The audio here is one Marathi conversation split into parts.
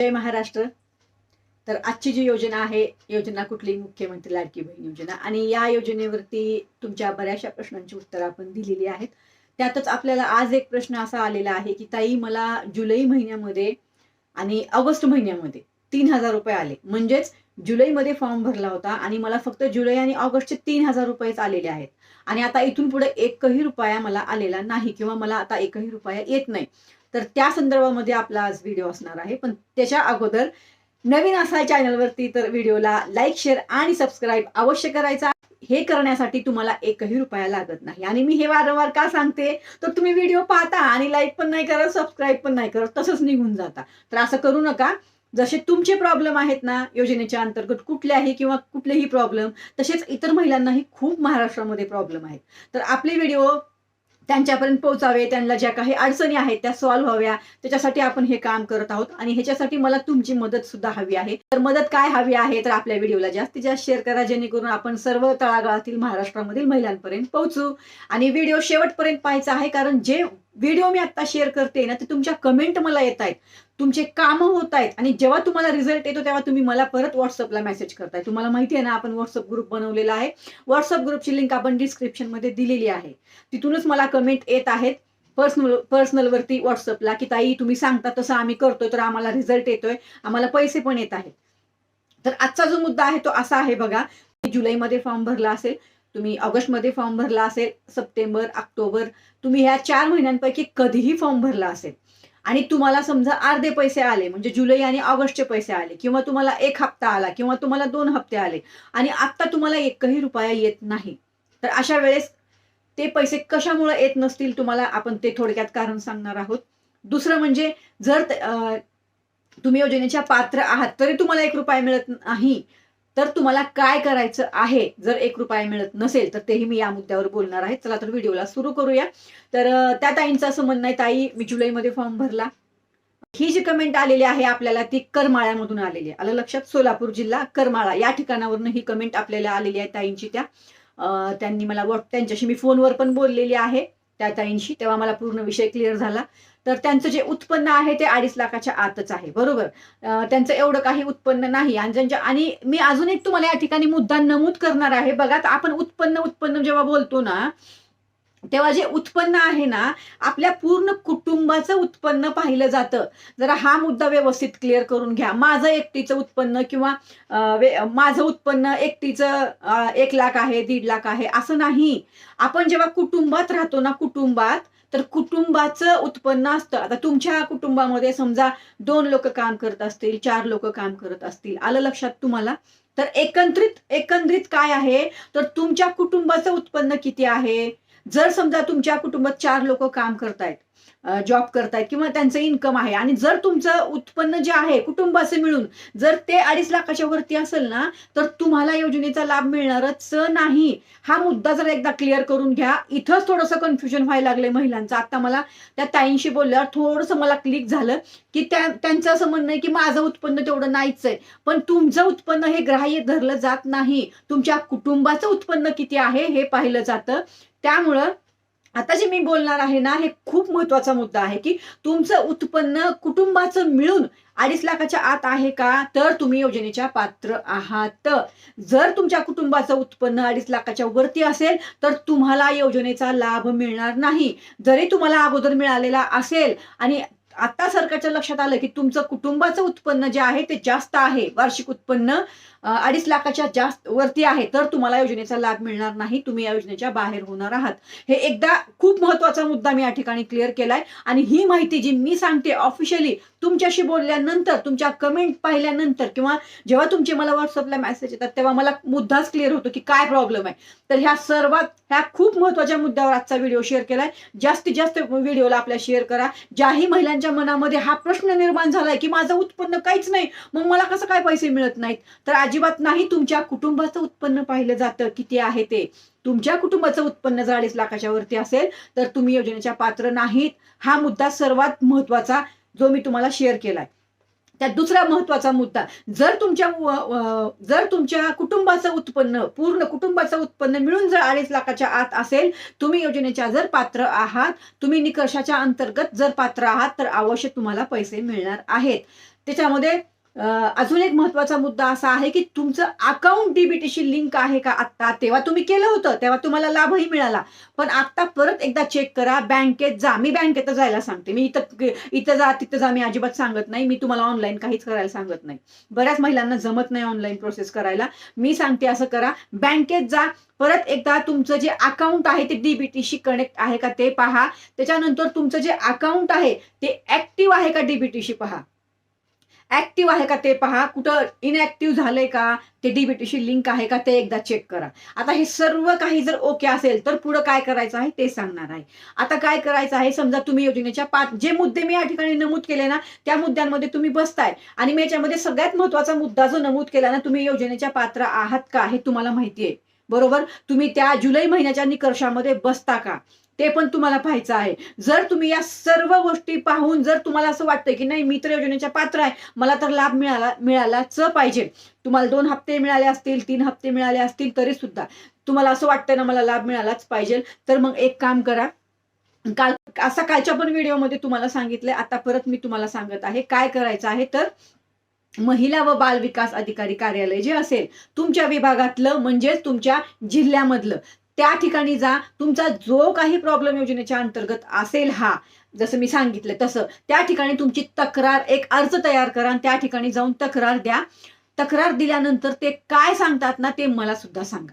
जय महाराष्ट्र. तर आजची जी योजना आहे योजना कुठली? मुख्यमंत्री लाडकी बहीण योजना. आणि या योजनेवरती तुमच्या बऱ्याचशा प्रश्नांची उत्तरं आपण दिलेली आहेत. त्यातच आपल्याला आज एक प्रश्न असा आलेला आहे की ताई मला जुलै महिन्यामध्ये आणि ऑगस्ट महिन्यामध्ये तीन हजार रुपये आले. म्हणजेच जुलैमध्ये फॉर्म भरला होता आणि मला फक्त जुलै आणि ऑगस्टचे तीन हजार रुपयेच आलेले आहेत. आणि आता इथून पुढे एकही रुपया मला आलेला नाही किंवा मला आता एकही रुपया येत नाही. तर त्या संदर्भामध्ये आपला आज व्हिडिओ असणार आहे. पण त्याच्या अगोदर नवीन असाल चॅनलवरती तर व्हिडिओला लाईक शेअर आणि सबस्क्राईब अवश्य करायचा. हे करण्यासाठी तुम्हाला एकही रुपया लागत नाही. आणि मी हे वारंवार का सांगते? तर तुम्ही व्हिडिओ पाहता आणि लाईक पण नाही करत सबस्क्राईब पण नाही करत तसंच निघून जाता. तर असं करू नका. जसे तुमचे प्रॉब्लेम आहेत ना योजनेच्या अंतर्गत कुठल्याही किंवा कुठलेही प्रॉब्लेम तसेच इतर महिलांनाही खूप महाराष्ट्रामध्ये प्रॉब्लेम आहेत. तर आपले व्हिडिओ त्यांच्यापर्यंत पोहोचावे त्यांना ज्या काही अडचणी आहेत त्या सॉल्व्ह व्हाव्या. त्याच्यासाठी आपण हे काम करत आहोत आणि ह्याच्यासाठी मला तुमची मदत सुद्धा हवी आहे. तर मदत काय हवी आहे तर आपल्या व्हिडिओला जास्तीत जास्त शेअर करा जेणेकरून आपण सर्व तळागाळातील महाराष्ट्रामधील महिलांपर्यंत पोहोचू. आणि व्हिडिओ शेवटपर्यंत पाहायचा आहे कारण जे व्हिडिओ मी आता शेअर करते ना ते तुमच्या कमेंट मला येत आहेत. तुमचे कामं होत आहेत. आणि जेव्हा तुम्हाला रिझल्ट येतो तेव्हा तुम्ही मला परत व्हॉट्सअपला मेसेज करताय. तुम्हाला माहिती आहे ना आपण व्हॉट्सअप ग्रुप बनवलेला आहे. व्हॉट्सअप ग्रुपची लिंक आपण डिस्क्रिप्शनमध्ये दिलेली आहे. तिथूनच मला कमेंट येत आहेत. पर्सनल पर्सनलवरती व्हॉट्सअपला की ताई तुम्ही सांगता तसं आम्ही करतोय तर आम्हाला रिझल्ट येतोय. आम्हाला पैसे पण येत आहेत. तर आजचा जो मुद्दा आहे तो असा आहे बघा. जुलैमध्ये फॉर्म भरला असेल. तुम्ही ऑगस्टमध्ये फॉर्म भरला असेल सप्टेंबर ऑक्टोबर तुम्ही ह्या चार महिन्यांपैकी कधीही फॉर्म भरला असेल. आणि तुम्हाला समजा अर्धे पैसे आले म्हणजे जुलै आणि ऑगस्टचे पैसे आले किंवा तुम्हाला एक हप्ता आला किंवा तुम्हाला दोन हप्ते आले आणि आत्ता तुम्हाला एकही रुपया येत नाही तर अशा वेळेस ते पैसे कशामुळे येत नसतील तुम्हाला आपण ते थोडक्यात कारण सांगणार आहोत. दुसरं म्हणजे जर तुम्ही योजनेच्या पात्र आहात तरी तुम्हाला एक रुपया मिळत नाही तर तुम्हाला काय करायचं आहे? जर एक रुपया मिळत नसेल तर तेही मी या मुद्द्यावर बोलणार आहे. चला तर व्हिडिओला सुरू करूया. तर त्या ताईंचं असं म्हणणं आहे ताई मी जुलैमध्ये फॉर्म भरला. ही जी कमेंट आलेली आहे आपल्याला ती करमाळ्यामधून आलेली आहे. आलं लक्षात? सोलापूर जिल्हा करमाळा. या ठिकाणावरून ही कमेंट आपल्याला आलेली आहे ताईंची त्या. त्यांनी मला व्हॉट त्यांच्याशी मी फोनवर पण बोललेली आहे. त्या ताईंशी. तेव्हा मला पूर्ण विषय क्लिअर झाला. तर त्यांचं जे उत्पन्न आहे ते अडीच लाखाच्या आतच आहे. बरोबर? त्यांचं एवढं काही उत्पन्न नाही. आणि ज्यांच्या आणि मी अजून एक तुम्हाला या ठिकाणी मुद्दा नमूद करणार आहे. बघा आपण उत्पन्न उत्पन्न जेव्हा बोलतो ना तेव्हा जे उत्पन्न आहे ना आपल्या पूर्ण कुटुंबाचं उत्पन्न पाहिलं जातं. जरा हा मुद्दा व्यवस्थित क्लिअर करून घ्या. माझं एकटीचं उत्पन्न किंवा माझं उत्पन्न एकटीचं एक लाख आहे दीड लाख आहे असं नाही. आपण जेव्हा कुटुंबात राहतो ना कुटुंबात तर कुटुंबाचं उत्पन्न असतं. आता तुमच्या कुटुंबामध्ये समजा दोन लोक काम करत असतील चार लोक काम करत असतील आलं लक्षात तुम्हाला? तर एकत्रित एकंदरीत काय आहे? तर तुमच्या कुटुंबाचं उत्पन्न किती आहे? जर समजा तुमच्या कुटुंबात चार लोक काम करतायत जॉब करतायत किंवा त्यांचं इन्कम आहे आणि जर तुमचं उत्पन्न जे आहे कुटुंबाचं मिळून जर ते अडीच लाखाच्या वरती असेल ना तर तुम्हाला योजनेचा लाभ मिळणारच नाही. हा मुद्दा जर एकदा क्लिअर करून घ्या. इथंच थोडंसं कन्फ्युजन व्हायला लागलंय महिलांचं. आता मला त्या ताईंशी बोलल्यावर थोडंसं मला क्लिक झालं की त्या त्यांचं असं म्हणणं आहे की माझं उत्पन्न तेवढं नाहीच आहे. पण तुमचं उत्पन्न हे ग्राह्य धरलं जात नाही. तुमच्या कुटुंबाचं उत्पन्न किती आहे हे पाहिलं जातं. त्यामुळं आता जे मी बोलणार आहे ना हे खूप महत्त्वाचा मुद्दा आहे की तुमचं उत्पन्न कुटुंबाचं मिळून अडीच लाखाच्या आत आहे का? तर तुम्ही योजनेच्या पात्र आहात. जर तुमच्या कुटुंबाचं उत्पन्न अडीच लाखाच्या वरती असेल तर तुम्हाला योजनेचा लाभ मिळणार नाही. जरी तुम्हाला अगोदर मिळालेला असेल आणि आता सरकारच्या लक्षात आलं की तुमचं कुटुंबाचं उत्पन्न जे आहे ते जास्त आहे. वार्षिक उत्पन्न अडीच लाखाच्या जास्त वरती आहे तर तुम्हाला योजनेचा लाभ मिळणार नाही. तुम्ही या योजनेच्या बाहेर होणार आहात. हे एकदा खूप महत्त्वाचा मुद्दा मी या ठिकाणी क्लिअर केलाय. आणि ही माहिती जी मी सांगते ऑफिशियली तुमच्याशी बोलल्यानंतर तुमच्या कमेंट पाहिल्यानंतर किंवा जेव्हा तुमचे मला व्हॉट्सअपला मेसेज येतात तेव्हा मला मुद्दाच क्लिअर होतो की काय प्रॉब्लेम आहे. तर ह्या सर्वात ह्या खूप महत्त्वाच्या मुद्द्यावर आजचा व्हिडिओ शेअर केलाय. जास्तीत जास्त व्हिडिओला आपल्या शेअर करा. ज्याही महिलांच्या मनामध्ये हा प्रश्न निर्माण झालाय की माझं उत्पन्न काहीच नाही मग मला कसं काय पैसे मिळत नाहीत? तर अजिबात नाही तुमच्या कुटुंबाचं उत्पन्न पाहिलं जातं किती आहे ते. तुमच्या कुटुंबाचं उत्पन्न जर अडीच लाखाच्या वरती असेल तर तुम्ही योजनेच्या पात्र नाहीत. हा मुद्दा सर्वात महत्त्वाचा जो मी तुम्हाला शेअर केलाय. त्यात दुसरा महत्त्वाचा मुद्दा जर तुमच्या जर तुमच्या कुटुंबाचं उत्पन्न पूर्ण कुटुंबाचं उत्पन्न मिळून जर अडीच लाखाच्या आत असेल तुम्ही योजनेच्या जर पात्र आहात तुम्ही निकषाच्या अंतर्गत जर पात्र आहात तर अवश्य तुम्हाला पैसे मिळणार आहेत. त्याच्यामध्ये अजून एक महत्त्वाचा मुद्दा असा आहे की तुमचं अकाउंट डीबीटीशी लिंक आहे का आता तेव्हा तुम्ही केलं होतं तेव्हा तुम्हाला लाभही मिळाला. पण आता परत एकदा चेक करा बँकेत जा. मी बँकेत जायला सांगते. मी इथं इथं जा तिथं जा मी अजिबात सांगत नाही. मी तुम्हाला ऑनलाईन काहीच करायला सांगत नाही. बऱ्याच महिलांना जमत नाही ऑनलाईन प्रोसेस करायला. मी सांगते असं करा. बँकेत जा. परत एकदा तुमचं जे अकाउंट आहे ते डीबीटीशी कनेक्ट आहे का ते पहा. त्याच्यानंतर तुमचं जे अकाउंट आहे ते ऍक्टिव्ह आहे का डीबीटीशी पहा. ऍक्टिव्ह आहे का ते पहा. कुठं इनऍक्टिव्ह झालंय का? ते डीबीटीशी लिंक आहे का ते एकदा चेक करा. आता हे सर्व काही जर ओके असेल तर पुढं काय करायचं आहे ते सांगणार आहे. आता काय करायचं आहे? समजा तुम्ही योजनेच्या पाच जे मुद्दे मी या ठिकाणी नमूद केले ना त्या मुद्द्यांमध्ये तुम्ही बसताय. आणि मी याच्यामध्ये सगळ्यात महत्त्वाचा मुद्दा जो नमूद केला ना तुम्ही योजनेच्या पात्र आहात का हे तुम्हाला माहिती आहे. बरोबर? तुम्ही त्या जुलै महिन्याच्या निकर्षामध्ये बसता का? ते पण तुम्हाला पाहायचं आहे. जर तुम्ही या सर्व गोष्टी पाहून जर तुम्हाला असं वाटतं की नाही मित्र योजनेच्या पात्र आहे मला तर लाभ मिळाला मिळालाच पाहिजे. तुम्हाला दोन हप्ते मिळाले असतील तीन हप्ते मिळाले असतील तरी सुद्धा तुम्हाला असं वाटतं ना मला लाभ मिळालाच पाहिजे. तर मग एक काम करा. काल असा कालच्या पण व्हिडिओमध्ये तुम्हाला सांगितलंय आता परत मी तुम्हाला सांगत आहे काय करायचं आहे तर महिला व बाल विकास अधिकारी कार्यालय जे असेल तुमच्या विभागातलं म्हणजेच तुमच्या जिल्ह्यामधलं त्या ठिकाणी जा. तुमचा जो काही प्रॉब्लेम योजनेच्या अंतर्गत असेल हा जसं मी सांगितलं तसं त्या ठिकाणी तुमची तक्रार एक अर्ज तयार करा आणि त्या ठिकाणी जाऊन तक्रार द्या. तक्रार दिल्यानंतर ते काय सांगतात ना ते मला सुद्धा सांगा.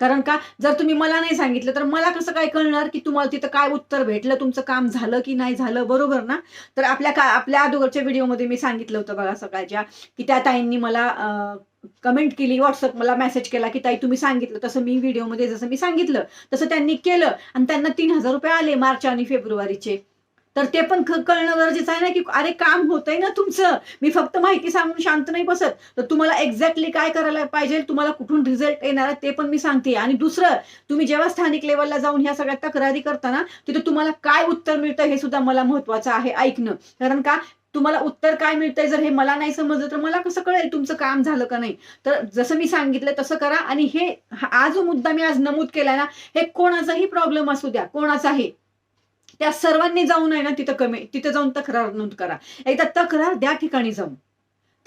कारण का जर तुम्ही मला नाही सांगितलं तर मला कसं काय कळणार की तुम्हाला तिथं काय उत्तर भेटलं तुमचं काम झालं की नाही झालं? बरोबर ना? तर आपल्या का आपल्या अगोदरच्या व्हिडिओमध्ये मी सांगितलं होतं बघा सकाळच्या की त्या ताईंनी मला कमेंट केली व्हॉट्सअप मला मेसेज केला की ताई तुम्ही सांगितलं तसं मी व्हिडिओमध्ये जसं मी सांगितलं तसं त्यांनी केलं. आणि त्यांना तीन हजार रुपये आले मार्च आणि फेब्रुवारीचे. तर ते पण कळणं गरजेचं आहे ना की अरे काम होतंय ना तुमचं. मी फक्त माहिती सांगून शांत नाही बसत. तर तुम्हाला एक्झॅक्टली काय करायला पाहिजे तुम्हाला कुठून रिझल्ट येणार आहे ते पण मी सांगते. आणि दुसरं तुम्ही जेव्हा स्थानिक लेवलला जाऊन ह्या सगळ्या तक्रारी करताना तिथे तुम्हाला काय उत्तर मिळतं हे सुद्धा मला महत्वाचं आहे ऐकणं. कारण का तुम्हाला उत्तर काय मिळतंय जर हे मला नाही समजलं तर मला कसं कळेल तुमचं काम झालं का नाही? तर जसं मी सांगितलं तसं करा. आणि हे हा जो मुद्दा मी आज नमूद केलाय ना हे कोणाचाही प्रॉब्लेम असू द्या कोणाचाही. त्या सर्वांनी जाऊन आहे ना तिथं कमी तिथं जाऊन तक्रार नोंद करा. एकदा तक्रार द्या ठिकाणी जाऊन.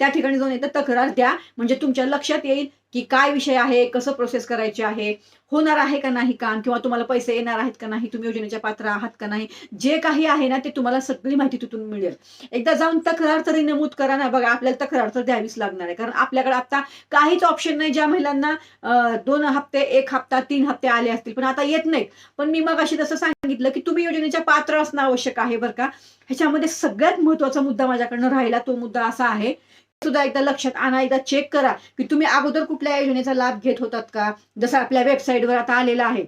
त्या ठिकाणी जाऊन एकदा तक्रार द्या म्हणजे तुमच्या लक्षात येईल की काय विषय आहे कसं प्रोसेस करायचे आहे होणार आहे का नाही काम किंवा तुम्हाला पैसे येणार आहेत का नाही तुम्ही योजनेच्या पात्र आहात का नाही जे काही आहे ना ते तुम्हाला सगळी माहिती तिथून मिळेल. एकदा जाऊन तक्रार तरी नमूद करा ना बघा आपल्याला तक्रार तर द्यावीच लागणार आहे. कारण आपल्याकडे आता काहीच ऑप्शन नाही ज्या महिलांना दोन हप्ते एक हप्ता तीन हप्ते आले असतील पण आता येत नाहीत. पण मी मग अशी तसं सांगितलं की तुम्ही योजनेच्या पात्र असणं आवश्यक आहे बरं का. ह्याच्यामध्ये सगळ्यात महत्त्वाचा मुद्दा माझ्याकडनं राहिला तो मुद्दा असा आहे सुद्धा एकदा लक्षात आणा एकदा चेक करा की तुम्ही अगोदर कुठल्या योजनेचा लाभ घेत होतात का? जसं आपल्या वेबसाईटवर आता आलेला आहे.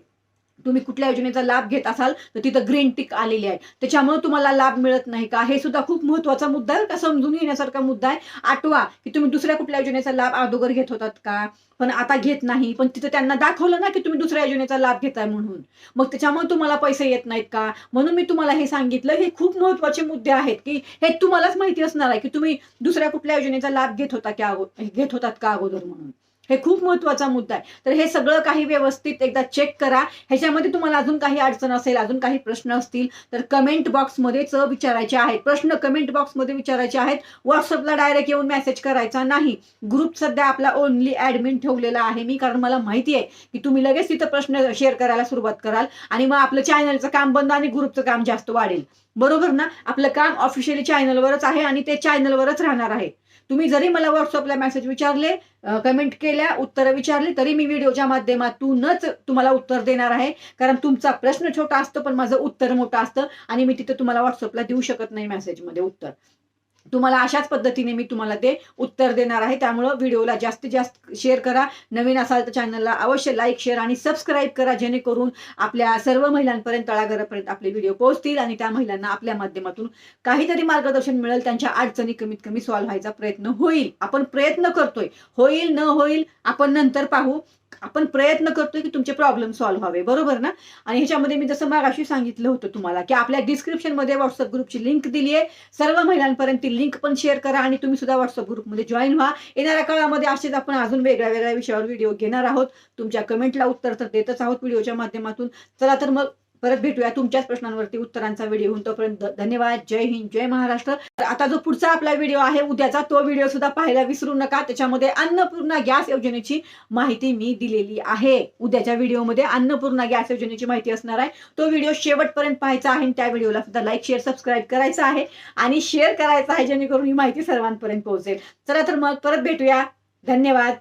तुम्ही कुठल्या योजनेचा लाभ घेत असाल तर तिथं ग्रीन टिक आलेली आहे. त्याच्यामुळे तुम्हाला लाभ मिळत नाही का? हे सुद्धा खूप महत्त्वाचा मुद्दा आहे का? समजून घेण्यासारखा मुद्दा आहे. आठवा की तुम्ही दुसऱ्या कुठल्या योजनेचा लाभ अगोदर घेत होतात का? पण आता घेत नाही. पण तिथं त्यांना दाखवलं ना की तुम्ही दुसऱ्या योजनेचा लाभ घेताय म्हणून. मग त्याच्यामुळे तुम्हाला पैसे येत नाहीत का? म्हणून मी तुम्हाला हे सांगितलं. हे खूप महत्त्वाचे मुद्दे आहेत की हे तुम्हालाच माहिती असणार आहे की तुम्ही दुसऱ्या कुठल्या योजनेचा लाभ घेत होता की घेत होतात का अगोदर म्हणून. हे खूप महत्त्वाचा मुद्दा आहे. तर हे सगळं काही व्यवस्थित एकदा चेक करा. ह्याच्यामध्ये तुम्हाला अजून काही अडचण असेल अजून काही प्रश्न असतील तर कमेंट बॉक्समध्येच विचारायचे आहेत. प्रश्न कमेंट बॉक्समध्ये विचारायचे आहेत. व्हॉट्सअपला डायरेक्ट येऊन मेसेज करायचा नाही. ग्रुप सध्या आपला ओनली ॲडमिन ठेवलेला आहे. मी कारण मला माहिती आहे की तुम्ही लगेच तिथं प्रश्न शेअर करायला सुरुवात कराल आणि मग आपलं चॅनलचं काम बंद आणि ग्रुपचं काम जास्त वाढेल. बरोबर ना? आपलं काम ऑफिशियली चॅनलवरच आहे आणि ते चॅनलवरच राहणार आहे. तुम्ही जरी मला व्हॉट्सअपला मेसेज विचारले कमेंट केल्या उत्तरं विचारली तरी मी व्हिडिओच्या माध्यमातूनच तुम्हाला उत्तर देणार आहे. कारण तुमचा प्रश्न छोटा असतो पण माझं उत्तर मोठं असतं आणि मी तिथं तुम्हाला व्हॉट्सअपला देऊ शकत नाही मेसेजमध्ये उत्तर. तुम्हाला अशाच पद्धतीने मी तुम्हाला ते उत्तर देणार आहे. त्यामुळं व्हिडिओला जास्तीत जास्त शेअर करा. नवीन असाल तर चॅनलला अवश्य लाईक शेअर आणि सबस्क्राईब करा जेणेकरून आपल्या सर्व महिलांपर्यंत तळागरापर्यंत आपले व्हिडिओ पोहोचतील आणि त्या महिलांना आपल्या माध्यमातून काहीतरी मार्गदर्शन मिळेल. त्यांच्या अडचणी कमीत कमी सॉल्व्ह व्हायचा प्रयत्न होईल. आपण प्रयत्न करतोय. होईल न होईल आपण नंतर पाहू. आपण प्रयत्न करतोय की तुमचे प्रॉब्लेम सॉल्व्ह व्हावे बरोबर ना? आणि ह्याच्यामध्ये मी जसं मागाशी सांगितलं होतं तुम्हाला की आपल्या डिस्क्रिप्शनमध्ये व्हॉट्सअप ग्रुपची लिंक दिली आहे. सर्व महिलांपर्यंत ती लिंक पण शेअर करा आणि तुम्ही सुद्धा व्हॉट्सअप ग्रुपमध्ये जॉईन व्हा. येणाऱ्या काळामध्ये असेच आपण अजून वेगळ्या वेगळ्या विषयावर व्हिडिओ घेणार आहोत. तुमच्या कमेंटला उत्तर तर देतच आहोत व्हिडिओच्या माध्यमातून. चला तर मग परत भेटूया तुमच्याच प्रश्नांवरती उत्तरांचा व्हिडिओ होऊन तोपर्यंत धन्यवाद. जय हिंद जय महाराष्ट्र. तर आता जो पुढचा आपला व्हिडिओ आहे उद्याचा तो व्हिडिओ सुद्धा पाहायला विसरू नका. त्याच्यामध्ये अन्नपूर्णा गॅस योजनेची माहिती मी दिलेली आहे. उद्याच्या व्हिडिओमध्ये अन्नपूर्णा गॅस योजनेची माहिती असणार आहे. तो व्हिडिओ शेवटपर्यंत पाहायचा आहे आणि त्या व्हिडिओला सुद्धा लाईक शेअर सबस्क्राईब करायचा आहे आणि शेअर करायचा आहे जेणेकरून ही माहिती सर्वांपर्यंत पोहोचेल. चला तर मग परत भेटूया. धन्यवाद.